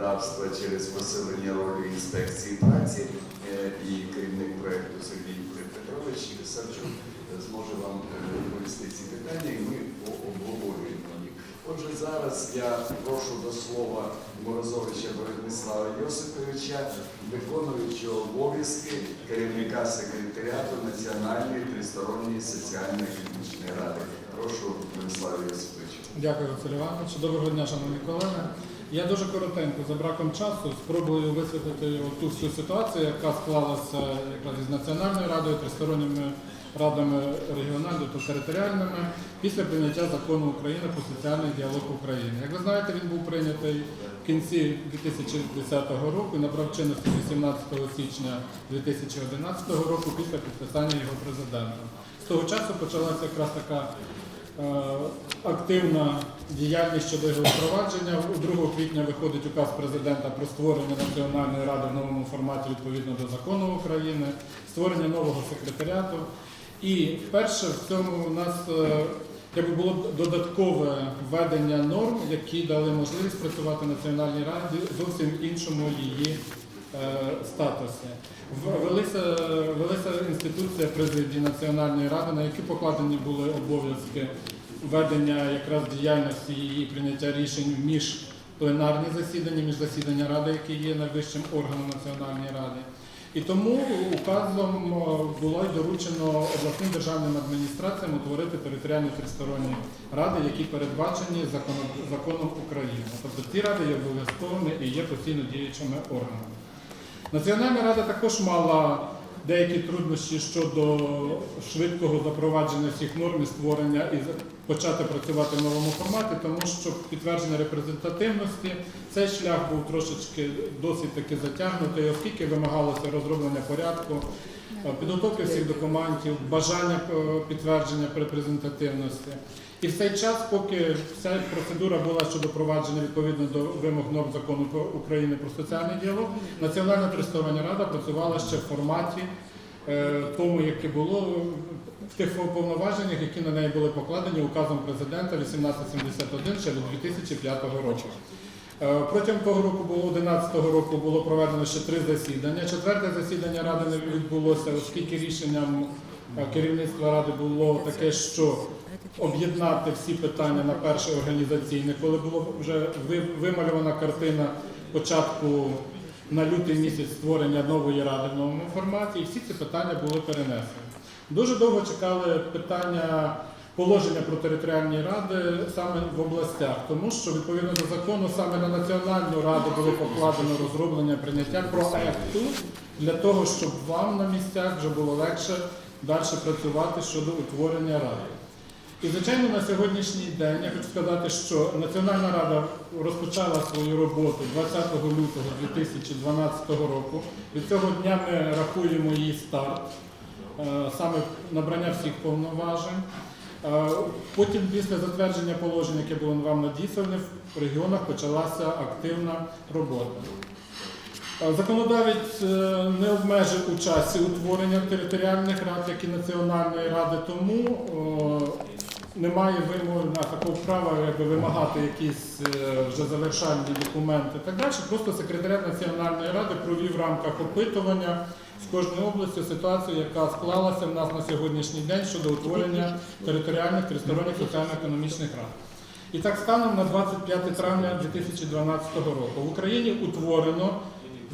законодавства через посилення ролі інспекції праці е, і керівник проєкту Сергій Петрович Савчук е, зможе вам е, відповісти ці питання, і ми обговорюємо їх. Отже, зараз я прошу до слова Морозовича Борислава Йосиповича, виконуючого обов'язки керівника секретаріату Національної тристоронньої соціально-економічної ради. Прошу, Борислав Йосипович. Дякую, Василь Іванович. Доброго дня, шановні колеги. Я дуже коротенько, за браком часу, спробую висвітлити ту всю ситуацію, яка склалася якраз із Національною радою, тристоронніми радами регіональними та територіальними після прийняття закону України про соціальний діалог України. Як ви знаєте, він був прийнятий в кінці 2010 року і набрав чинності 18 січня 2011 року після підписання його президентом. З того часу почалася якраз така активна діяльність щодо його впровадження. У 2 квітня виходить указ президента про створення Національної ради в новому форматі відповідно до закону України, створення нового секретаріату. І вперше в цьому у нас е, якби було додаткове введення норм, які дали можливість працювати Національній раді зовсім іншому її е, статусі. В- Велися, велися інституція президії Національної ради, на які покладені були обов'язки ведення якраз діяльності і прийняття рішень між пленарні засідання, між засідання ради, які є найвищим органом Національної ради. І тому указом було й доручено обласним державним адміністраціям утворити територіальні тристоронні ради, які передбачені законом, законом України. Тобто ці ради є обов'язковими і є постійно діючими органами. Національна рада також мала деякі труднощі щодо швидкого запровадження всіх норм і створення і почати працювати в новому форматі, тому що підтвердження репрезентативності цей шлях був трошечки досить таки затягнутий, оскільки вимагалося розроблення порядку, підготовки всіх документів, бажання е, підтвердження репрезентативності. І в цей час, поки вся процедура була щодо провадження відповідно до вимог норм закону України про соціальний діалог, Національна тристороння рада працювала ще в форматі е, тому, яке було в тих повноваженнях, які на неї були покладені указом президента 1871 ще до 2005 року. Е, Протягом того року було 11 року було проведено ще три засідання. Четверте засідання ради не відбулося, оскільки рішенням керівництва ради було таке, що об'єднати всі питання на перше організаційне, коли була вже ви- вимальована картина початку на лютий місяць створення нової ради в новому форматі, і всі ці питання були перенесені. Дуже довго чекали питання положення про територіальні ради саме в областях, тому що відповідно до закону саме на національну раду було покладено розроблення прийняття проекту для того, щоб вам на місцях вже було легше далі працювати щодо утворення ради. І, звичайно, на сьогоднішній день я хочу сказати, що Національна рада розпочала свою роботу 20 лютого 2012 року. Від цього дня ми рахуємо її старт, е, саме набрання всіх повноважень. Е, Потім, після затвердження положень, яке було вам надіслане, в регіонах почалася активна робота. Законодавець е, не обмежив у часі утворення територіальних рад, як і Національної ради, тому немає вимоги на такого права якби, вимагати якісь е, вже завершальні документи так далі. Просто секретаріат Національної ради провів в рамках опитування з кожної області ситуацію, яка склалася в нас на сьогоднішній день щодо утворення територіальних тристоронніх соціально-економічних рад. І так станом на 25 травня 2012 року в Україні утворено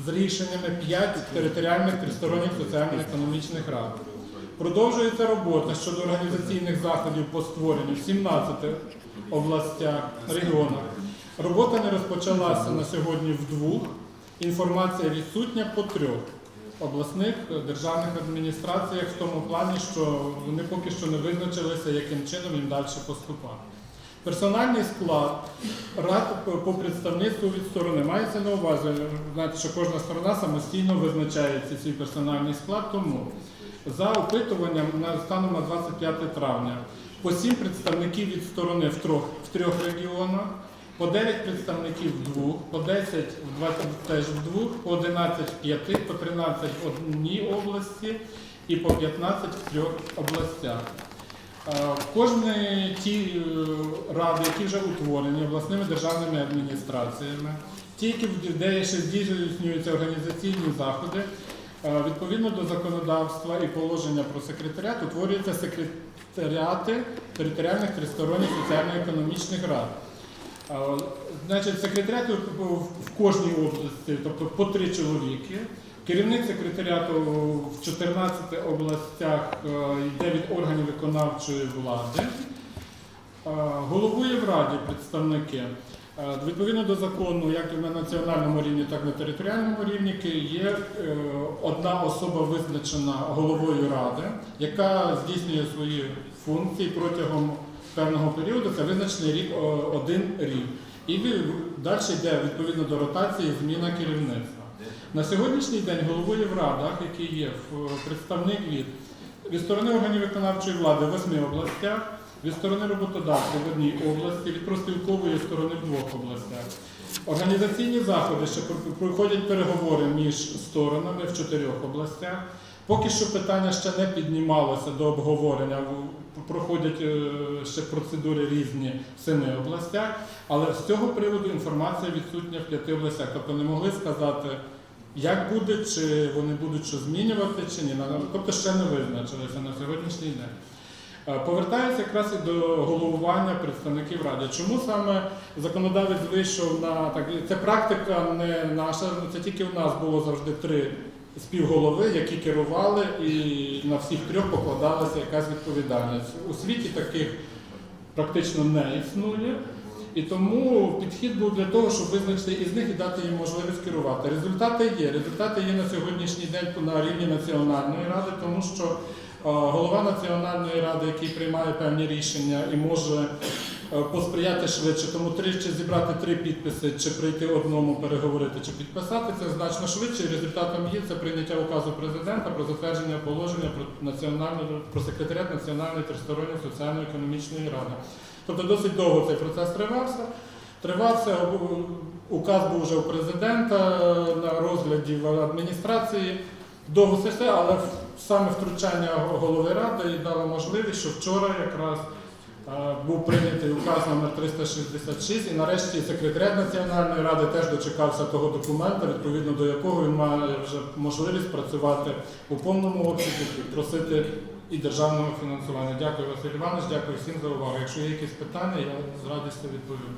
з рішеннями 5 територіальних тристоронніх соціально-економічних рад. Продовжується робота щодо організаційних заходів по створенню в 17 областях, регіонах. Робота не розпочалася на сьогодні в двох. Інформація відсутня по трьох обласних державних адміністраціях в тому плані, що вони поки що не визначилися, яким чином їм далі поступати. Персональний склад рад по- представництву від сторони мається на увазі, що кожна сторона самостійно визначає цей свій персональний склад. Тому за опитуванням станом на 25 травня по сім представників від сторони в трьох, в трьох регіонах по 9 представників в двох, по 10 в 20 теж в двох, по 11 в п'яти, по 13 в одній області і по 15 в трьох областях. Е, Кожні ті е, ради, які вже утворені обласними державними адміністраціями, ті, які де ще здійснюються організаційні заходи, е, відповідно до законодавства і положення про секретаріат, утворюються секретаріати територіальних тристоронніх соціально-економічних рад. Значить, секретаріату в в кожній області, тобто по три чоловіки. Керівник секретаріату в 14 областях е, йде від органів виконавчої влади. Е, Головує в раді представники. Е, Відповідно до закону, як на національному рівні, так і на територіальному рівні, є одна особа визначена головою ради, яка здійснює свої функції протягом певного періоду, це визначений рік один рік. І далі йде відповідно до ротації зміна керівництва. На сьогоднішній день головує в радах, які є в- представник від, від сторони органів виконавчої влади в восьми областях, від сторони роботодавців в одній області, від профспілкової сторони в двох областях. Організаційні заходи ще проходять переговори між сторонами в чотирьох областях. Поки що питання ще не піднімалося до обговорення. Проходять е, ще процедури різні в семи областях, але з цього приводу інформація відсутня в п'яти областях. Тобто не могли сказати, як буде, чи вони будуть що змінювати, чи ні. Тобто ще не визначилися на сьогоднішній день. Е, Повертаюся якраз і до головування представників ради. Чому саме законодавець вийшов на так? Це практика не наша, це тільки в нас було завжди три співголови, які керували, і на всіх трьох покладалася якась відповідальність. У світі таких практично не існує. І тому підхід був для того, щоб визначити із них і дати їм можливість керувати. Результати є. Результати є на сьогоднішній день на рівні національної ради, тому що е, голова національної ради, який приймає певні рішення і може посприяти швидше, тому три чи зібрати три підписи, чи прийти одному переговорити, чи підписати, це значно швидше. Результатом є це прийняття указу президента про затвердження положення про національну про секретаріат національної тристоронньої соціально-економічної ради. Тобто досить довго цей процес тривався. Тривався, указ був вже у президента на розгляді в адміністрації. Довго все, але саме втручання голови ради і дало можливість, що вчора якраз е, був прийнятий указ номер 366 і нарешті секретаріат Національної ради теж дочекався того документа, відповідно до якого він має вже можливість працювати у повному обсязі, і просити і державного фінансування. Дякую, Василь Іванович, дякую всім за увагу. Якщо є якісь питання, я з радістю відповім.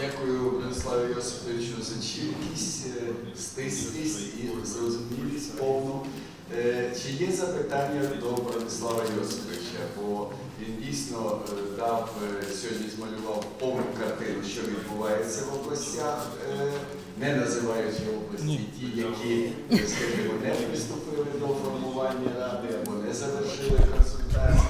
Дякую Владиславу Йосиповичу за чіткість, е, стислість і зрозумілість повну. Е, Чи є запитання до Владислава Йосиповича? Він дійсно е, дав е, сьогодні змалював повну картину, що відбувається в областях, е, не називаючи області ті, які, скажімо, не приступили до формування ради або не завершили консультації.